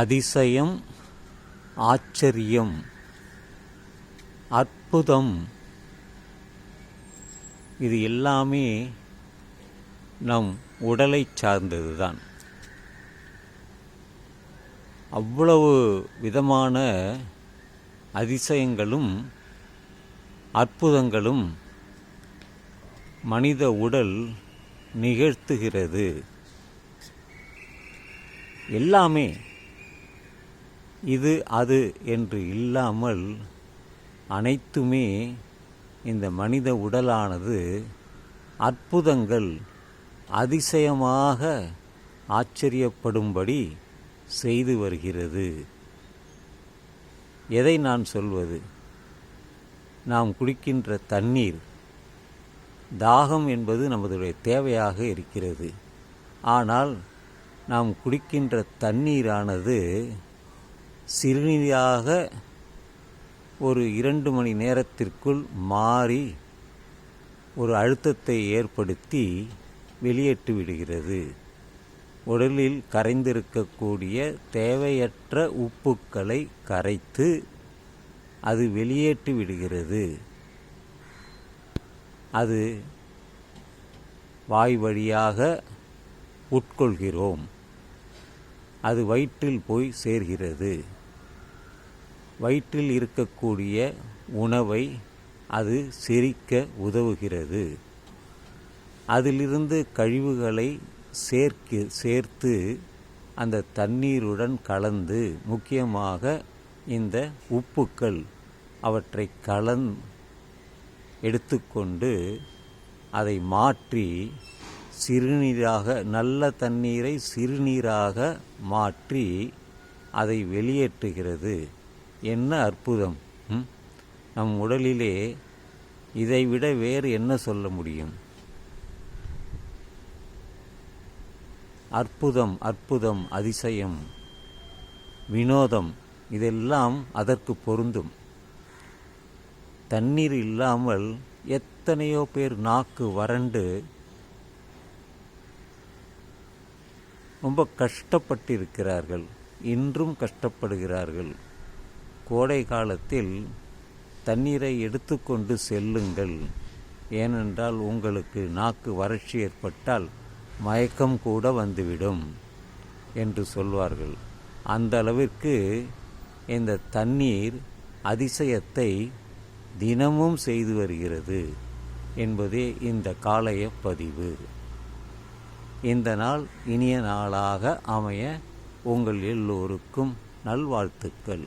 அதிசயம் ஆச்சரியம் அற்புதம். இது எல்லாமே நம் உடலை சார்ந்தது தான் அவ்வளவு விதமான அதிசயங்களும் அற்புதங்களும் மனித உடல் நிகழ்த்துகிறது. எல்லாமே இது அது என்று இல்லாமல் அனைத்துமே இந்த மனித உடலானது அற்புதங்கள் அதிசயமாக ஆச்சரியப்படும்படி செய்து வருகிறது. எதை நான் சொல்வது? நாம் குடிக்கின்ற தண்ணீர் தாகம் என்பது நமதுடைய தேவையாக இருக்கிறது. ஆனால் நாம் குடிக்கின்ற தண்ணீரானது சிறுநீராக ஒரு இரண்டு மணி நேரத்திற்குள் மாறி ஒரு அழுத்தத்தை ஏற்படுத்தி வெளியேற்று விடுகிறது. உடலில் கரைந்திருக்கக்கூடிய தேவையற்ற உப்புக்களை கரைத்து அது வெளியேற்றி விடுகிறது. அது வாய் வழியாக உட்கொள்கிறோம். அது வயிற்றில் போய் சேர்கிறது. வயிற்றில் இருக்கக்கூடிய உணவை அது செரிக்க உதவுகிறது. அதிலிருந்து கழிவுகளை சேர்க்க சேர்த்து அந்த தண்ணீருடன் கலந்து முக்கியமாக இந்த உப்புக்கள் அவற்றை கலந் எடுத்துக்கொண்டு அதை மாற்றி சிறுநீராக நல்ல தண்ணீரை சிறுநீராக மாற்றி அதை வெளியேற்றுகிறது. என்ன அற்புதம்? நம் உடலிலே இதைவிட வேறு என்ன சொல்ல முடியும்? அற்புதம் அற்புதம் அதிசயம் வினோதம் இதெல்லாம் அதற்கு பொருந்தும். தண்ணீர் இல்லாமல் எத்தனையோ பேர் நாக்கு வறண்டு ரொம்ப கஷ்டப்பட்டிருக்கிறார்கள். இன்றும் கஷ்டப்படுகிறார்கள். கோடை காலத்தில் தண்ணீரை எடுத்துக்கொண்டு செல்லுங்கள். ஏனென்றால் உங்களுக்கு நாக்கு வறட்சி ஏற்பட்டால் மயக்கம் கூட வந்துவிடும் என்று சொல்வார்கள். அந்த அளவிற்கு இந்த தண்ணீர் அதிசயத்தை தினமும் செய்து வருகிறது என்பதே இந்த காலைய பதிவு இந்த நாள் இனிய நாளாக அமைய உங்கள் எல்லோருக்கும் நல்வாழ்த்துக்கள்.